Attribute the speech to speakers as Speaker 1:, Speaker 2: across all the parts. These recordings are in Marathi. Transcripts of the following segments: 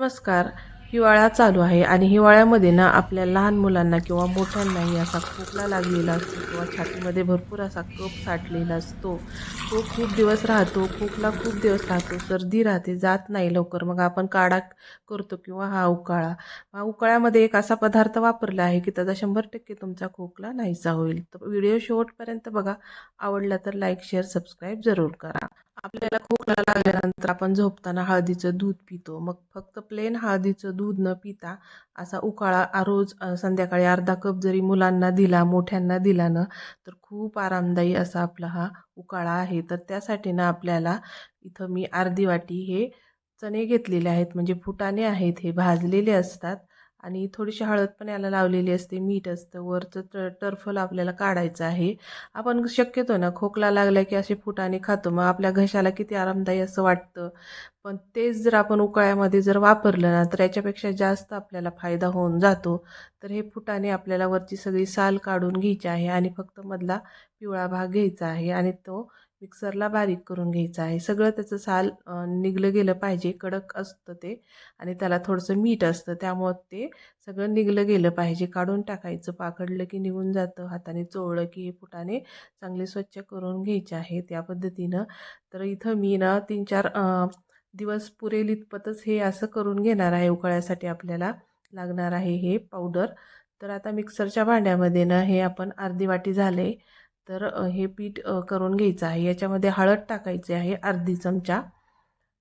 Speaker 1: नमस्कार. हिवाळा चालू आहे आणि हिवाळ्यामध्ये ना आपल्या लहान मुलांना किंवा मोठ्यांनाही असा खोकला लागलेला असतो किंवा छातीमध्ये भरपूर असा कप साठलेला असतो. तो खूप दिवस राहतो खोकला खूप दिवस राहतो सर्दी राहते जात नाही लवकर. मग आपण काढा करतो किंवा हा उकाळा. हा उकाळ्यामध्ये एक असा पदार्थ वापरला आहे की त्याचा शंभर टक्के तुमचा खोकला नाहीसा होईल. तर व्हिडिओ शेवटपर्यंत बघा. आवडला तर लाईक शेअर सबस्क्राईब जरूर करा. आपल्याला खोकला लागल्यानंतर आपण झोपताना हळदीचं दूध पितो. मग फक्त प्लेन हळदीचं दूध न पिता असा उकाळा रोज संध्याकाळी अर्धा कप जरी मुलांना दिला मोठ्यांना दिला ना तर खूप आरामदायी असा आपला हा उकाळा आहे. तर त्यासाठी ना आपल्याला इथं मी अर्धी वाटी हे चणे घेतलेले आहेत. म्हणजे फुटाणे आहेत हे भाजलेले असतात. आणि थोडीशी हळद पण याला लावलेली असते मीठ असतं वरचं ट टर्फल आपल्याला काढायचं आहे. आपण शक्यतो ना खोकला लागला की असे फुटाने खातो. मग आपल्या घशाला किती आरामदायी असं वाटतं. पण तेच जर आपण उकाळ्यामध्ये जर वापरलं ना तर याच्यापेक्षा जास्त आपल्याला फायदा होऊन जातो. तर हे फुटाने आपल्याला वरची सगळी साल काढून घ्यायची आहे आणि फक्त मधला पिवळा भाग घ्यायचा आहे आणि तो मिक्सरला बारीक करून घ्यायचं आहे. सगळं त्याचं साल निघलं गेलं पाहिजे कडक असतं ते आणि त्याला थोडंसं मीठ असतं. त्यामुळं ते सगळं निघलं गेलं पाहिजे. काढून टाकायचं पाकडलं की निघून जातं हाताने चोळलं की हे फुटाने चांगले स्वच्छ करून घ्यायचे आहे त्या पद्धतीनं तर इथं मी ना तीन चार दिवस पुरेल इतपतच हे असं करून घेणार आहे. उकळ्यासाठी आपल्याला लागणार आहे हे पावडर. तर आता मिक्सरच्या भांड्यामध्ये ना हे आपण अर्धी वाटी झाले. तर हे पीठ करून घ्यायचं आहे. याच्यामध्ये हळद टाकायची आहे अर्धी चमचा.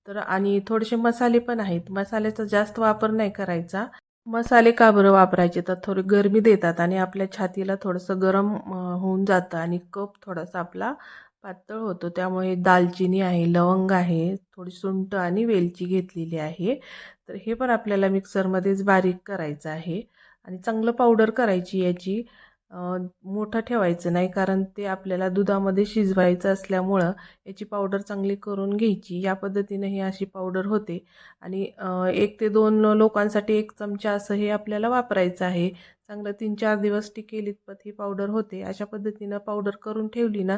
Speaker 1: तर आणि थोडेसे मसाले पण आहेत. मसाल्याचा जास्त वापर नाही करायचा. मसाले का बरं वापरायचे? तर थोडी गरमी देतात आणि आपल्या छातीला थोडंसं गरम होऊन जातं आणि कप थोडासा आपला पातळ होतो. त्यामुळे दालचिनी आहे लवंग आहे थोडी सुंट आणि वेलची घेतलेली आहे. तर हे पण आपल्याला मिक्सरमध्येच बारीक करायचं आहे. आणि चांगलं पावडर करायची याची. मोठं ठेवायचं नाही कारण ते आपल्याला दुधामध्ये शिजवायचं असल्यामुळं याची पावडर चांगली करून घ्यायची. या पद्धतीने ही अशी पावडर होते. आणि एक ते दोन लोकांसाठी एक चमचा असं हे आपल्याला वापरायचं आहे. चांगलं तीन चार दिवस टिकेल इतपत ही पावडर होते. अशा पद्धतीनं पावडर करून ठेवली ना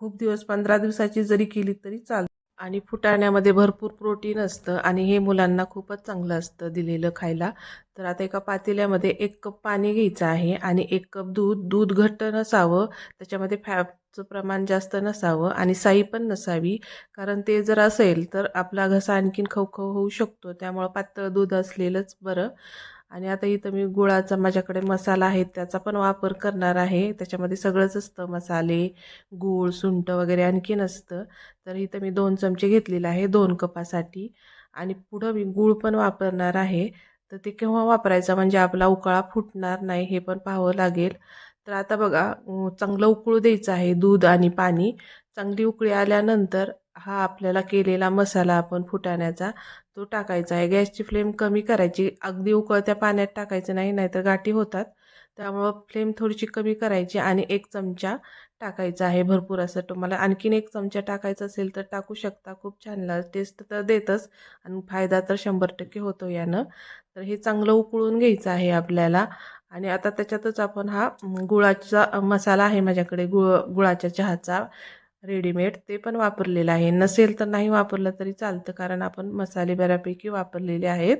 Speaker 1: खूप दिवस पंधरा दिवसाची जरी केली तरी चालते. आणि फुटाण्यामध्ये भरपूर प्रोटीन असतं आणि हे मुलांना खूपच चांगलं असतं दिलेलं खायला. तर आता एका पातेल्यामध्ये एक कप पाणी घ्यायचं आहे आणि एक कप दूध. दूध घट्ट नसावं त्याच्यामध्ये फॅटचं प्रमाण जास्त नसावं आणि साई पण नसावी. कारण ते जर असेल तर आपला घसा आणखीन खवखव होऊ शकतो. त्यामुळं पातळ दूध असलेलंच बरं. आणि आता इथं मी गुळाचा माझ्याकडे मसाला आहे त्याचा पण वापर करणार आहे. त्याच्यामध्ये सगळंच असतं मसाले गूळ सुंठ वगैरे आणखीन असतं तर इथं मी दोन चमचे घेतलेले आहे दोन कपासाठी. आणि पुढं मी गूळ पण वापरणार आहे. तर ते केव्हा वापरायचं? म्हणजे आपला उकळा फुटणार नाही हे पण पाहावं लागेल. तर आता बघा चांगलं उकळू द्यायचं आहे दूध आणि पाणी. चांगली उकळी आल्यानंतर हा आपल्याला केलेला मसाला आपण फुटाण्याचा तो टाकायचा आहे. गॅसची फ्लेम कमी करायची. अगदी उकळत्या पाण्यात टाकायचं नाही नाहीतर गाठी होतात. त्यामुळं फ्लेम थोडीशी कमी करायची आणि एक चमचा टाकायचा आहे भरपूर असं. तुम्हाला आणखीन एक चमचा टाकायचा असेल तर टाकू शकता. खूप छान टेस्ट तर देतच आणि फायदा तर शंभर टक्के होतो यानं. तर हे चांगलं उकळून घ्यायचं आहे आपल्याला. आणि आता त्याच्यातच आपण हा गुळाचा मसाला आहे माझ्याकडे गुळ गुळाच्या चहाचा. रेडीमेड ते पण वापरलेलं आहे. नसेल तर नाही वापरलं तरी चालतं कारण आपण मसाले बऱ्यापैकी वापरलेले आहेत.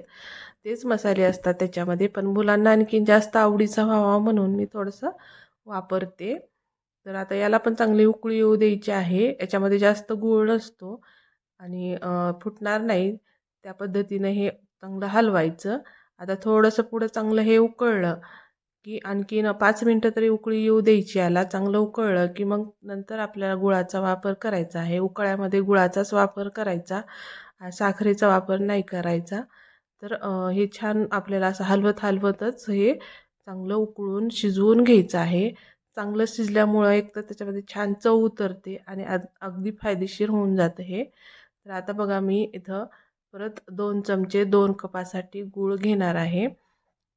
Speaker 1: तेच मसाले असतात त्याच्यामध्ये. पण मुलांना आणखीन जास्त आवडीचा व्हावा म्हणून मी थोडंसं वापरते. तर आता याला पण चांगली उकळी येऊ द्यायची आहे. याच्यामध्ये जास्त गूळ नसतो आणि फुटणार नाही. त्या पद्धतीनं हे चांगलं हलवायचं. आता थोडंसं पुढं चांगलं हे उकळलं की आणखीन पाच मिनटं तरी उकळी येऊ द्यायची याला. चांगलं उकळलं की मग नंतर आपल्याला गुळाचा वापर करायचा आहे. उकळ्यामध्ये गुळाचाच वापर करायचा. साखरेचा वापर नाही करायचा. तर हे छान आपल्याला असं हलवत हलवतच हे चांगलं उकळून शिजवून घ्यायचं आहे. चांगलं शिजल्यामुळं एक तर त्याच्यामध्ये छान चव उतरते आणि अग अगदी फायदेशीर होऊन जातं हे. तर आता बघा मी इथं परत दोन चमचे दोन कपासाठी गूळ घेणार आहे.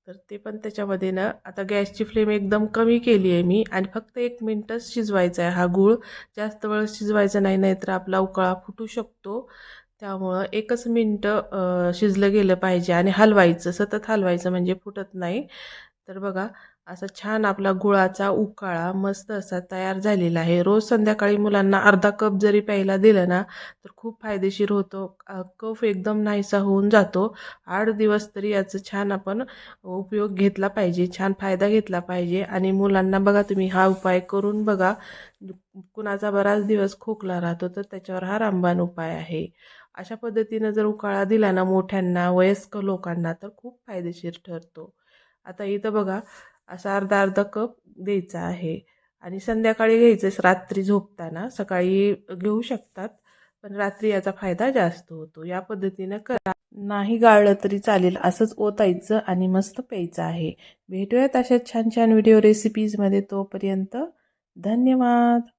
Speaker 1: तर ते पण त्याच्यामध्ये ना आता गॅसची फ्लेम एकदम कमी केली आहे मी आणि फक्त एक मिनटच शिजवायचा आहे हा गूळ. जास्त वेळ शिजवायचा नाही नाहीतर आपला उकळा फुटू शकतो. त्यामुळं एकच मिनटं शिजलं गेलं पाहिजे आणि हलवायचं सतत हलवायचं म्हणजे फुटत नाही. तर बघा असा छान आपला गुळाचा उकाळा मस्त असा तयार झालेला आहे. रोज संध्याकाळी मुलांना अर्धा कप जरी प्यायला दिलं ना तर खूप फायदेशीर होतो. कफ एकदम नाहीसा होऊन जातो. आठ दिवस तरी याचं छान आपण उपयोग घेतला पाहिजे छान फायदा घेतला पाहिजे. आणि मुलांना बघा तुम्ही हा उपाय करून बघा कुणाचा बराच दिवस खोकला राहतो तर त्याच्यावर हा रामबाण उपाय आहे. अशा पद्धतीनं जर उकाळा दिला ना मोठ्यांना वयस्क लोकांना तर खूप फायदेशीर ठरतो. आता इथं बघा असा अर्धा अर्धा कप द्यायचा आहे. आणि संध्याकाळी घ्यायचं रात्री झोपताना. सकाळी घेऊ शकतात पण रात्री याचा फायदा जास्त होतो. या पद्धतीनं करा. नाही गाळलं तरी चालेल असंच ओतायचं आणि मस्त प्यायचं आहे. भेटूयात अशा छान छान व्हिडिओ रेसिपीजमध्ये तोपर्यंत. धन्यवाद!